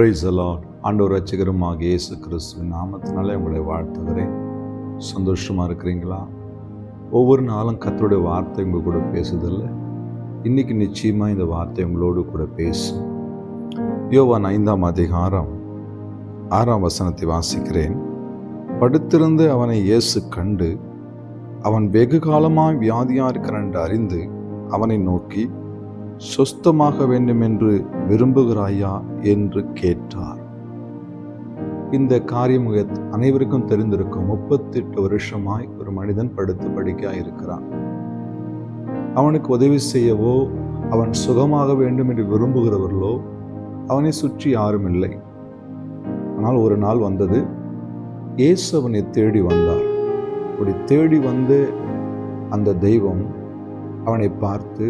Price allot ஆண்டோர் ரட்சகருமாக இயேசு கிறிஸ்துவின் நாமத்தினாலே உங்களை வாழ்த்துகிறேன். சந்தோஷமாக இருக்கிறீங்களா? ஒவ்வொரு நாளும் கத்தருடைய வார்த்தை உங்கள் கூட பேசுதில்ல. இன்றைக்கி நிச்சயமாக இந்த வார்த்தை உங்களோடு கூட பேசும். யோவான் ஐந்தாம் அதிகாரம் ஆறாம் வசனத்தை வாசிக்கிறேன். படுத்திருந்து அவனை இயேசு கண்டு அவன் வெகு காலமாக வியாதியாக இருக்கிறான் என்று அறிந்து அவனை நோக்கி சொஸ்தமாக வேண்டும் என்று விரும்புகிறாயா என்று கேட்டார். இந்த காரியம் அனைவருக்கும் தெரிந்திருக்கும். முப்பத்தெட்டு வருஷமாய் ஒரு மனிதன் படுத்து படிக்கா இருக்கிறான். அவனுக்கு உதவி செய்யவோ அவன் சுகமாக வேண்டும் என்று விரும்புகிறவர்களோ அவனை சுற்றி யாரும் இல்லை. ஆனால் ஒரு நாள் வந்தது இயேசு அவனை தேடி வந்தார். அப்படி தேடி வந்து அந்த தெய்வம் அவனை பார்த்து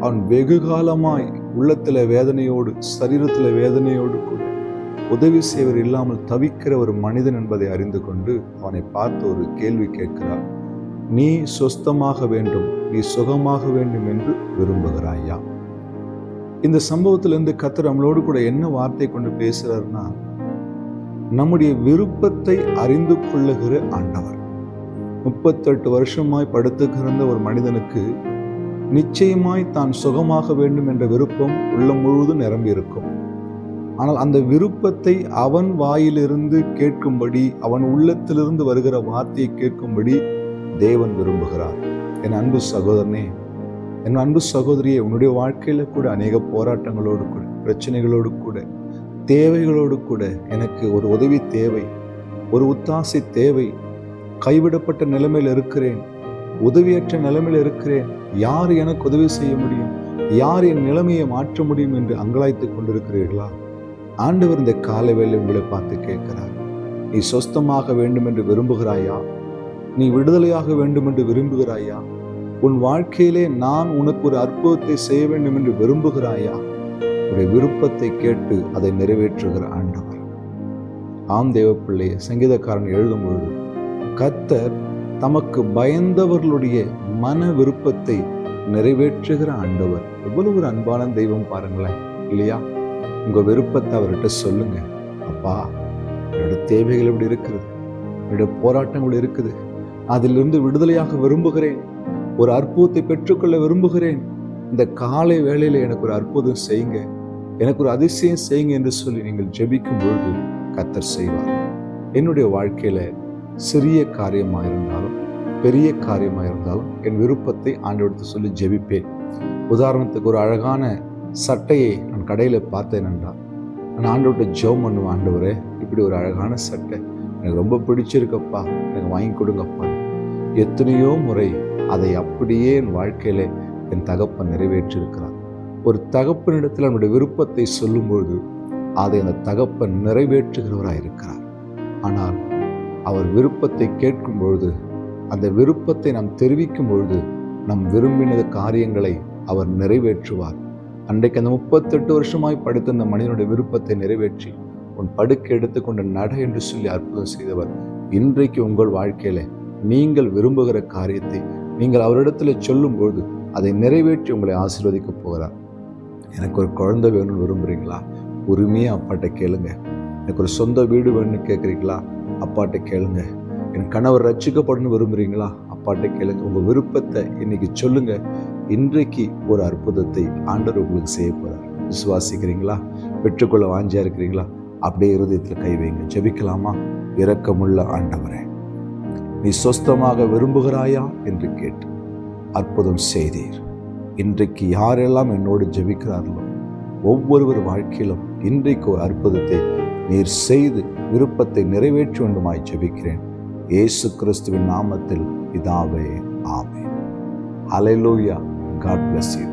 அவன் வெகு காலமாய் உள்ளத்துல வேதனையோடு சரீரத்துல வேதனையோடு கூட உதவி செய்வர் இல்லாமல் தவிக்கிற ஒரு மனிதன் என்பதை அறிந்து கொண்டு அவனை பார்த்து ஒரு கேள்வி கேட்கிறார். நீ சொஸ்தமாக வேண்டும் நீ சுகமாக வேண்டும் என்று விரும்புகிறாயா? இந்த சம்பவத்திலிருந்து கத்தர் நம்மளோடு கூட என்ன வார்த்தை கொண்டு பேசுறாருன்னா நம்முடைய விருப்பத்தை அறிந்து கொள்ளுகிற ஆண்டவர். முப்பத்தெட்டு வருஷமாய் படுத்து கிடந்த ஒரு மனிதனுக்கு நிச்சயமாய் தான் சுகமாக வேண்டும் என்ற விருப்பம் உள்ளம் முழுவதும் நிரம்பி இருக்கும் ஆனால் அந்த விருப்பத்தை அவன் வாயிலிருந்து கேட்கும்படி அவன் உள்ளத்திலிருந்து வருகிற வார்த்தையை கேட்கும்படி தேவன் விரும்புகிறார். என் அன்பு சகோதரனே என் அன்பு சகோதரியே உன்னுடைய வாழ்க்கையில் கூட அநேக போராட்டங்களோடு கூட பிரச்சனைகளோடு கூட தேவைகளோடு கூட எனக்கு ஒரு உதவி தேவை ஒரு உத்தாசை தேவை. கைவிடப்பட்ட நிலைமையில் இருக்கிறேன் உதவியற்ற நிலைமையில் இருக்கிறேன். யார் எனக்கு உதவி செய்ய முடியும்? யார் என் நிலைமையை மாற்ற முடியும் என்று அங்கலாய்த்துக் கொண்டிருக்கிறீர்களா? ஆண்டவர் இந்த காலை உங்களை பார்த்து கேட்கிறார். நீ சொஸ்தமாக வேண்டும் என்று விரும்புகிறாயா? நீ விடுதலையாக வேண்டும் என்று விரும்புகிறாயா? உன் வாழ்க்கையிலே நான் உனக்கு ஒரு அற்புதத்தை செய்ய வேண்டும் என்று விரும்புகிறாயா? உடைய விருப்பத்தை கேட்டு அதை நிறைவேற்றுகிற ஆண்டவர். ஆம் தேவப்பிள்ளையை சங்கீதக்காரன் எழுதும் பொழுது கத்தர் தமக்கு பயந்தவர்களுடைய மன விருப்பத்தை நிறைவேற்றுகிற ஆண்டவர். எவ்வளவு ஒரு அன்பான தெய்வம் பாருங்களேன். இல்லையா? உங்க விருப்பத்தை அவர்கிட்ட சொல்லுங்க. அப்பா என்னோட தேவைகள் இப்படி இருக்கிறது. என்னுடைய போராட்டங்கள் இருக்குது. அதிலிருந்து விடுதலையாக விரும்புகிறேன். ஒரு அற்புதத்தை பெற்றுக்கொள்ள விரும்புகிறேன். இந்த காலை வேளையில எனக்கு ஒரு அற்புதம் செய்யுங்க. எனக்கு ஒரு அதிசயம் செய்யுங்க என்று சொல்லி நீங்கள் ஜெபிக்கும் பொழுது கத்தர் செய்வார். என்னுடைய வாழ்க்கையில சிறிய காரியமாக இருந்தாலும் பெரிய காரியமாக இருந்தாலும் என் விருப்பத்தை ஆண்டவர்கிட்ட சொல்லி ஜெபிப்பேன். உதாரணத்துக்கு ஒரு அழகான சட்டையை நான் கடையில் பார்த்தேன் என்றால் நான் ஆண்டவர்கிட்ட ஜெபம் பண்ணுவேன் ஆண்டவரே இப்படி ஒரு அழகான சட்டை. எனக்கு ரொம்ப பிடிச்சிருக்கப்பா எனக்கு வாங்கி கொடுங்கப்பா. எத்தனையோ முறை அதை அப்படியே என் வாழ்க்கையில் என் தகப்பன் நிறைவேற்றியிருக்கிறார். ஒரு தகப்பனிடத்தில் நம்முடைய விருப்பத்தை சொல்லும்பொழுது அதை அந்த தகப்பன் நிறைவேற்றுகிறவராக இருக்கிறார் ஆனால் அவர் விருப்பத்தை கேட்கும் பொழுது அந்த விருப்பத்தை நாம் தெரிவிக்கும் பொழுது நம் விரும்பினது காரியங்களை அவர் நிறைவேற்றுவார். அன்றைக்கு அந்த முப்பத்தெட்டு வருஷமாய் படுத்த அந்த மனிதனுடைய விருப்பத்தை நிறைவேற்றி உன் படுக்கை எடுத்துக்கொண்டு நட என்று சொல்லி அற்புதம் செய்தவர். இன்றைக்கு உங்கள் வாழ்க்கையில நீங்கள் விரும்புகிற காரியத்தை நீங்கள் அவரிடத்துல சொல்லும்போது அதை நிறைவேற்றி உங்களை ஆசீர்வதிக்க போகிறார். எனக்கு ஒரு குழந்தை வேணும்னு விரும்புறீங்களா? உரிமையாக அப்பாட்ட கேளுங்க. எனக்கு ஒரு சொந்த வீடு வேணும்னு கேட்குறீங்களா அப்பாட்ட கேளுங்க. என் கணவர் ரட்சிக்கப்படணும்னு விரும்புகிறீங்களா அப்பாட்ட கேளுங்க. உங்கள் விருப்பத்தை இன்னைக்கு சொல்லுங்க. இன்றைக்கு ஒரு அற்புதத்தை ஆண்டவர் உங்களுக்கு செய்ய போகிறார் விசுவாசிக்கிறீங்களா? பெற்றுக்கொள்ள வாஞ்சியாக இருக்கிறீங்களா? அப்படியே இருதயத்தில் கை வைங்க. ஜெபிக்கலாமா? இரக்கமுள்ள ஆண்டவரே நீ சொஸ்தமாக விரும்புகிறாயா என்று கேட்டு அற்புதம் செய்தீர். இன்றைக்கு யாரெல்லாம் என்னோடு ஜெபிக்கிறார்களோ ஒவ்வொருவர் வாழ்க்கையிலும் இன்றைக்கு ஒரு அற்புதத்தை நீர் செய்து விருப்பத்தை நிறைவேற்ற வேண்டுமாய் ஜபிக்கிறேன். இயேசு கிறிஸ்துவின் நாமத்தில் பிதாவே ஆமென். ஹalleluya காட் பிளஸ் யூ